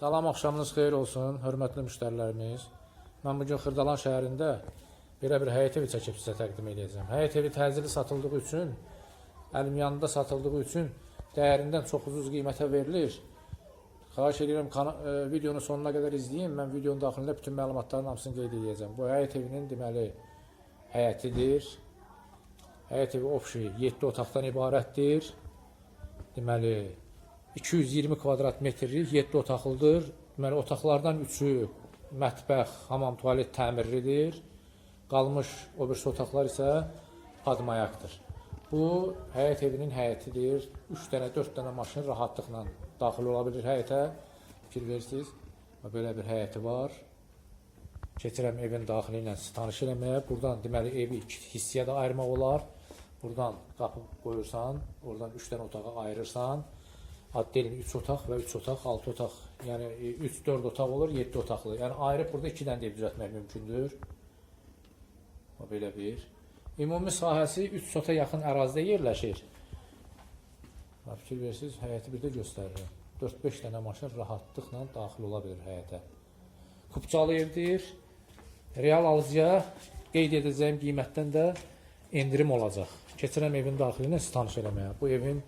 Salam, axşamınız xeyir olsun, hörmətli müştərilərimiz. Mən bugün Xırdalan şəhərində belə bir həyət evi çəkib sizə təqdim edəcəm. Həyət evi təcili satıldığı üçün, əlim yanında satıldığı üçün dəyərindən çox ucuz qiymətə verilir. Xahiş edirəm e, videonun sonuna qədər izləyin. Mən videonun daxilində bütün məlumatların hamısını qeyd edəcəm. Bu həyət evinin deməli həyətidir. Həyət evi opşi 7 otaqdan ibarətdir. Deməli 220 kvadrat metrlik 7 otaqlıdır. Deməli otaqlardan 3-ü mətbəx, hamam, tualet təmirlidir. Qalmış o birisi otaqlar isə padmayaqdır. Bu həyət evinin həyətidir. 3 dənə, 4 dənə maşın rahatlıqla daxil ola bilir həyətə. Fikir versiniz. Və Belə bir həyəti var. Keçirəm evin daxili ilə tanış eləməyə. Buradan deməli evi iki hissəyə də ayırmaq olar. Buradan qapı qoyursan, oradan 3 dənə otağa ayırırsan. Addelin 3 otaq və 3 otaq, 6 otaq, yəni 3 4 otaq olur, 7 otaqlı. Yəni ayırıb burada 2 dənə də ev düzəltmək mümkündür. O belə bir. Ümumi sahəsi 3 sota yaxın ərazidə yerləşir. Fikir versiniz, həyəti bir də göstərirəm. 4-5 dənə maşın rahatlıqla daxil ola bilər həyətə. Kupçalı evdir. Real alıcıya qeyd edəcəyim qiymətdən də endirim olacaq. Keçirəm evin daxilinə sizi tanış eləməyə. Bu evin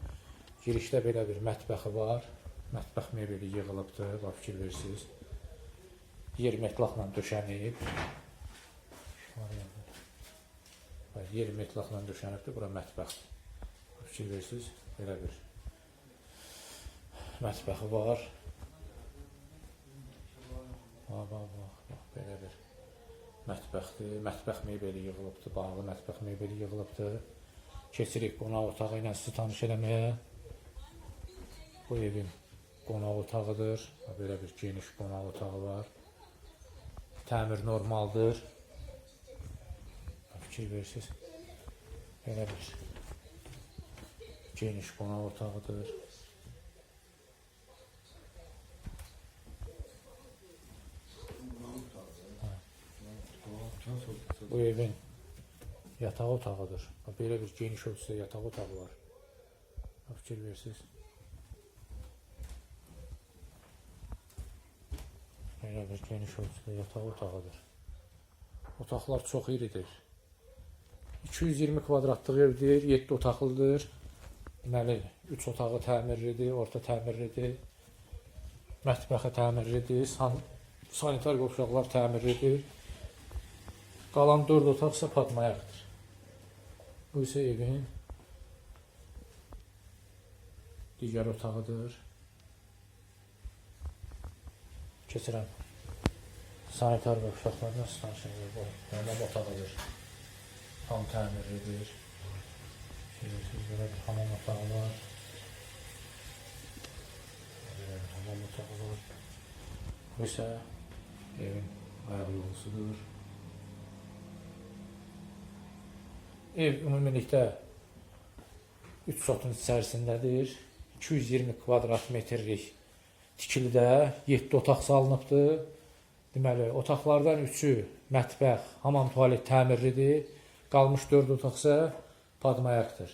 girişdə belə bir mətbəxi var. Mətbəx mebeli yığılıbdır, bax fikir versiniz. Yer metlaqla döşənib. Yer metlaqla döşənibdir, bura mətbəxdir. Fikir versiniz, belə bir mətbəxi var. Bax, bax, bax, bax, belə bir mətbəxdir. Mətbəx mebeli yığılıbdır, bağlı mətbəx mebeli yığılıbdır. Keçirik qonaq otağı ilə sizi tanış eləməyə. Bu evin qonaq otağıdır. Belə bir geniş qonaq otağı var. Təmir normaldır. Fikir versiniz. Belə bir geniş qonaq otağıdır. Bu evin yatağı otağıdır. Belə bir geniş ölçüdə yataq otağı var. Fikir versiniz. Bir geniş ölçüdə yataq otağıdır. Otaqlar çox iridir. 220 kvadratlıq evdir, 7 otaqlıdır. Deməli, 3 otağı təmirlidir, orta təmirlidir. Mətbəxi təmirlidir, san sanitar qovşaqlar təmirlidir. Qalan 4 otaq isə padmayaqdır. Bu isə evin digər otağıdır. Keçirəm. Sanitar və uşaqlarla stansiya bu hamam otağıdır. Tam təmirlidir. Bilirsiniz, belə bir hamam otağı var. Belə hamam otağı var. Bu isə evin ayaq yolusudur. Ev ümumilikdə 3 sotun içərisindədir. 220 kvadrat metrlik tikilidə 7 otaq salınıbdır. Deməli, otaqlardan 3-ü mətbəx, hamam tualet təmirlidir. Qalmış 4 otaq isə padmayaqdır.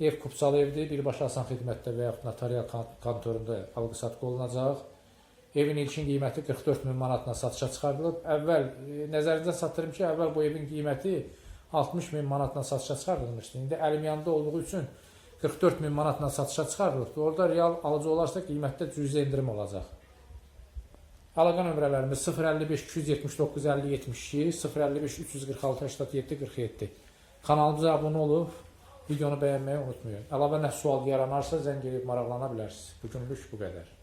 Ev kupçalı evdir, birbaşa asan xidmətdə və yaxud notarial kon- kontorunda alqı-satqı olunacaq. Evin ilkin qiyməti 44 min manatla satışa çıxarılıb. Əvvəl e, nəzərinizə çatdırım ki, əvvəl bu evin qiyməti 60 min manatla satışa çıxarılmışdı. İndi əlim yanında olduğu üçün 44 min manatla satışa çıxarılıbdır. Orada real alıcı olarsa qiymətdə cüzi endirim olacaq. Əlaqə nömrələrimiz 055 279 50 72, 055 346 87 47. Kanalımıza abunə olub videonu bəyənməyi unutmayın. Əlavə nə sual yaranarsa zəng edib maraqlana bilərsiniz. Bugünlük bu qədər.